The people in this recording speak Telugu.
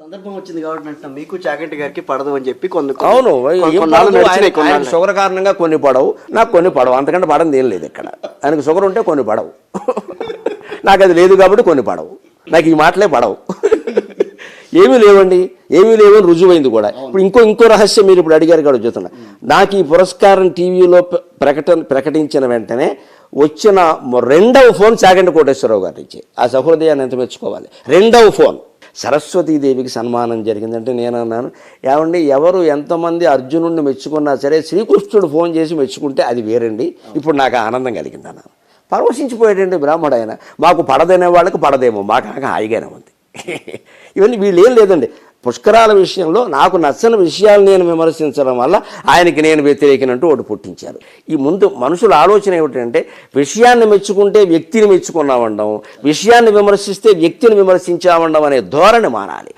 సందర్భం వచ్చింది కాబట్టి అంటున్నా, మీకు చాగంటి గారికి పడదు అని చెప్పి కొన్ని అవును ఆయన- షుగర్ కారణంగా కొన్ని పడవు నాకు కొన్ని పడవు అంతకంటే పడంది ఏం లేదు ఇక్కడ. ఆయనకు షుగర్ ఉంటే కొన్ని పడవు. నాకు అది లేదు కాబట్టి కొన్ని పడవు. నాకు ఈ మాటలే పడవు. ఏమీ లేవండి ఏమీ లేవని రుజువైంది కూడా. ఇప్పుడు ఇంకో ఇంకో రహస్యం మీరు ఇప్పుడు అడిగారు కూడా చెప్తున్నా నాకు ఈ పురస్కారం టీవీలో ప్ర- ప్రకటన ప్రకటించిన వెంటనే వచ్చిన రెండవ ఫోన్ చాగంటి కోటేశ్వరరావు గారి నుంచి ఆ సహృదయాన్ని ఎంత మెచ్చుకోవాలి? రెండవ ఫోన్. సరస్వతీదేవికి సన్మానం జరిగిందంటే నేను అన్నాను ఏమండి ఎవరు ఎంతమంది అర్జునుడిని మెచ్చుకున్నా సరే శ్రీకృష్ణుడు ఫోన్ చేసి మెచ్చుకుంటే అది వేరండి. ఇప్పుడు నాకు ఆనందం కలిగింది అన్నాను. పరవశించిపోయాడండి బ్రాహ్మడు ఆయన. మాకు పడదనే వాళ్ళకి పడదేమో మాకు నాకు హాయిగానే ఉంది. ఇవన్నీ వీళ్ళు ఏం లేదండి. పుష్కరాల విషయంలో నాకు నచ్చని విషయాలు నేను విమర్శించడం వల్ల ఆయనకి నేను వ్యతిరేకినంటూ ఒకటి పుట్టించారు. ఈ ముందు మనుషుల ఆలోచన ఏమిటంటే విషయాన్ని మెచ్చుకుంటే వ్యక్తిని మెచ్చుకున్నామండం విషయాన్ని విమర్శిస్తే వ్యక్తిని విమర్శించామండం అనే ధోరణి మానాలి